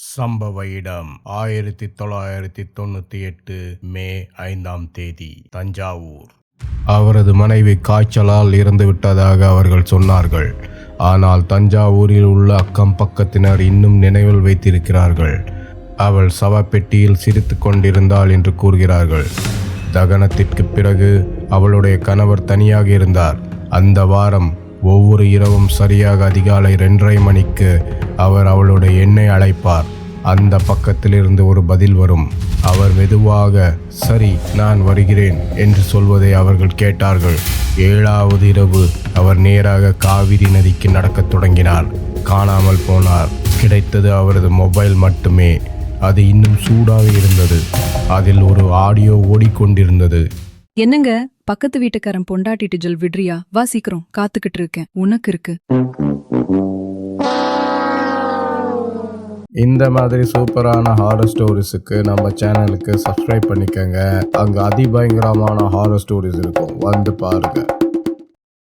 சம்பவ இடம் ஆயிரத்தி தொள்ளாயிரத்தி தொண்ணூத்தி எட்டு மே ஐந்தாம் தேதி தஞ்சாவூர். அவரது மனைவி காய்ச்சலால் இறந்து விட்டதாக அவர்கள் சொன்னார்கள். ஆனால் தஞ்சாவூரில் உள்ள அக்கம் பக்கத்தினர் இன்னும் நினைவில் வைத்திருக்கிறார்கள். அவள் சவப்பெட்டியில் சிரித்து கொண்டிருந்தாள் என்று கூறுகிறார்கள். தகனத்திற்கு பிறகு அவளுடைய கணவர் தனியாக இருந்தார். அந்த வாரம் ஒவ்வொரு இரவும் சரியாக அதிகாலை ரெண்டரை மணிக்கு அவர் அவளுடைய எண்ணை அழைப்பார். அந்த பக்கத்திலிருந்து ஒரு பதில் வரும். அவர் மெதுவாக சரி நான் வருகிறேன் என்று சொல்வதை அவர்கள் கேட்டார்கள். ஏழாவது இரவு அவர் நேராக காவிரி நதிக்கு நடக்கத் தொடங்கினார். காணாமல் போனார். கிடைத்தது அவரது மொபைல் மட்டுமே. அது இன்னும் சூடாக இருந்தது. அதில் ஒரு ஆடியோ ஓடிக்கொண்டிருந்தது. என்னங்க? பக்கத்து வீட்டுக்காரன் பொண்டாட்டி டிஜல் விட்றியா? வா சீக்கிரம் காத்துக்கிட்டு இருக்கேன். உனக்கு இருக்கு. இந்த மாதிரி சூப்பரான ஹாரர் ஸ்டோரிஸுக்கு நம்ம சேனலுக்கு சப்ஸ்கிரைப் பண்ணிக்கங்க. அங்கே அதிபயங்கரமான ஹாரர் ஸ்டோரிஸ் இருக்கும். வந்து பாருங்க.